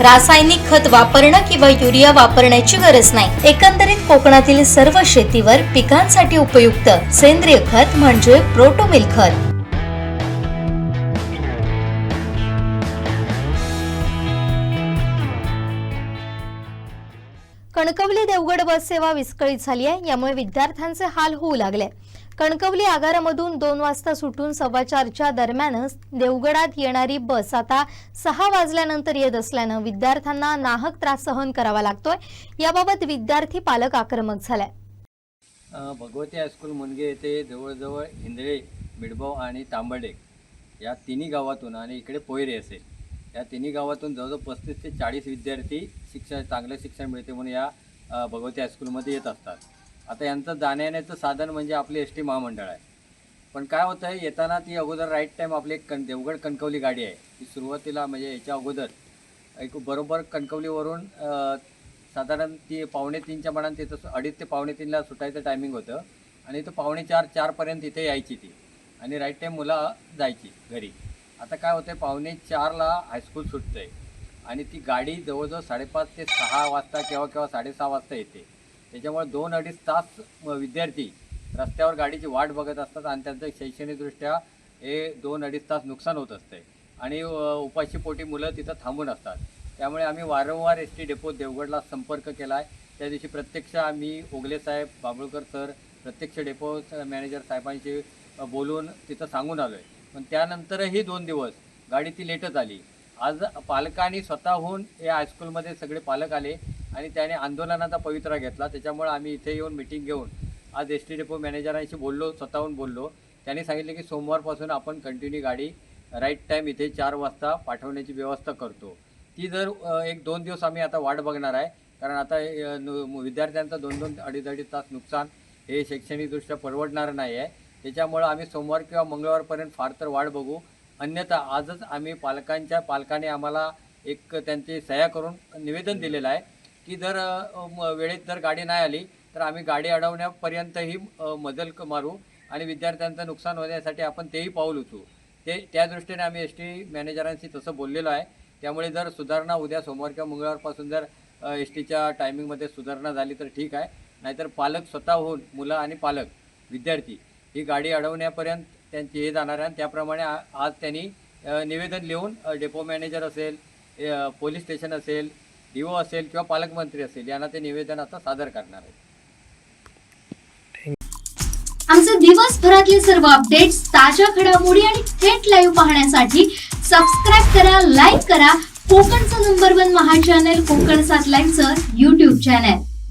रासायनिक खत वापरणं किंवा युरिया वापरण्याची गरज नाही. एकंदरीत कोकणातील सर्व शेतीवर पिकांसाठी उपयुक्त सेंद्रिय खत म्हणजे प्रोटोमिल खत. कणकवली देवगड बस सेवा विस्कळीत झाली आहे. यामुळे विद्यार्थ्यांचे हाल होऊ लागले. कणकवली आगारामधून दोन वाजता सुटून सव्वा चारच्या दरम्यानच देवगडात येणारी बस आता सहा वाजल्यानंतर येत असल्यानं विद्यार्थ्यांना नाहक त्रास सहन करावा लागतोय. याबाबत विद्यार्थी पालक आक्रमक झालाय. भगवती हायस्कूल मुनगे येथे जवळजवळ हिंदळे मिडबाव आणि तांबडे या तिन्ही गावातून आणि इकडे पोयरे असेल या तिन्ही गावातून जवळजवळ पस्तीस ते चाळीस विद्यार्थी शिक्षण चांगलं शिक्षण मिळते म्हणून या भगवती हायस्कूलमध्ये येत असतात. आता यांचं जाण्यायेण्याचं साधन म्हणजे आपली एस टी महामंडळ आहे. पण काय होतं आहे येताना ती अगोदर राईट टाईम आपली एक कण देवगड कणकवली गाडी आहे. ती सुरुवातीला म्हणजे याच्या अगोदर एक बरोबर कणकवलीवरून साधारण ती पावणे तीनच्या मनात तिथं अडीच ते पावणे तीनला सुटायचं टायमिंग होतं. आणि तो पावणे चार चारपर्यंत इथे यायची ती. आणि राईट टाईम मुलं जायची घरी. आता काय होतं आहे पावणे चारला हायस्कूल सुटतं आहे आणि ती गाडी जवळजवळ साडेपाच ते सहा वाजता केव्हा केव्हा साडेसहा वाजता येते. त्याच्यामुळे दोन अडीच तास विद्यार्थी रस्त्यावर गाडीची वाट बघत असतात आणि त्यांचं शैक्षणिकदृष्ट्या हे दोन अडीच तास नुकसान होत असते. आणि उपाशी उपाशीपोटी मुलं तिथं थांबून असतात. त्यामुळे आम्ही वारंवार एस टी डेपो देवगडला संपर्क केला आहे त्या दिवशी प्रत्यक्ष आम्ही ओगले साहेब बाबुळकर सर प्रत्यक्ष डेपो मॅनेजर साहेबांशी बोलून तिथं सांगून आलो आहे पण त्यानंतरही दोन दिवस गाडी ती लेटच आली. आज पालकांनी स्वतःहून या हायस्कूलमध्ये सगळे पालक आले आणि त्याने आंदोलनाचा पवित्रा घेतला. त्याच्यामुळे आम्ही इथे येऊन मिटिंग घेऊन आज एस टी डेपो मॅनेजरांशी बोललो स्वतःहून बोललो. त्यांनी सांगितले की सोमवारपासून आपण कंटिन्यू गाडी राईट टाईम इथे चार वाजता पाठवण्याची व्यवस्था करतो. ती जर एक दोन दिवस आम्ही आता वाट बघणार आहे. कारण आता अ, विद्यार्थ्यांचं दोन दोन अडीच अडीच तास नुकसान हे शैक्षणिकदृष्ट्या परवडणारं नाही आहे त्याच्यामुळं आम्ही सोमवार किंवा मंगळवारपर्यंत फार तर वाट बघू. अन्यथा आजच आम्ही पालकांच्या पालकाने आम्हाला एक त्यांची सह्या करून निवेदन दिलेलं आहे की जर वेळेत जर गाडी नाही आली तर आम्ही गाडी अडवण्यापर्यंतही मजल मारू आणि विद्यार्थ्यांचं नुकसान होण्यासाठी आपण तेही पाऊल उचलू. ते त्या दृष्टीने आम्ही एस टी मॅनेजरांशी तसं बोललेलो आहे. त्यामुळे जर सुधारणा उद्या सोमवार किंवा मंगळवारपासून जर एस टीच्या टायमिंगमध्ये सुधारणा झाली तर ठीक आहे. नाहीतर पालक स्वतः होऊन मुलं आणि पालक विद्यार्थी ही गाडी अडवण्यापर्यंत त्यांची हे जाणार आहे. आणि त्याप्रमाणे आज त्यांनी निवेदन लिहून डेपो मॅनेजर असेल पोलीस स्टेशन असेल डी ओ असेल किंवा पालकमंत्री असेल यांना ते निवेदन आता सादर करणार आहे आमचे दिवसभरातले सर्व अपडेट्स ताज्या घडामोडी आणि थेट लाईव्ह पाहण्यासाठी सबस्क्राईब करा लाईक करा. कोकणचं नंबर वन महा चॅनल कोकण सात लाईव्हचं युट्यूब चॅनल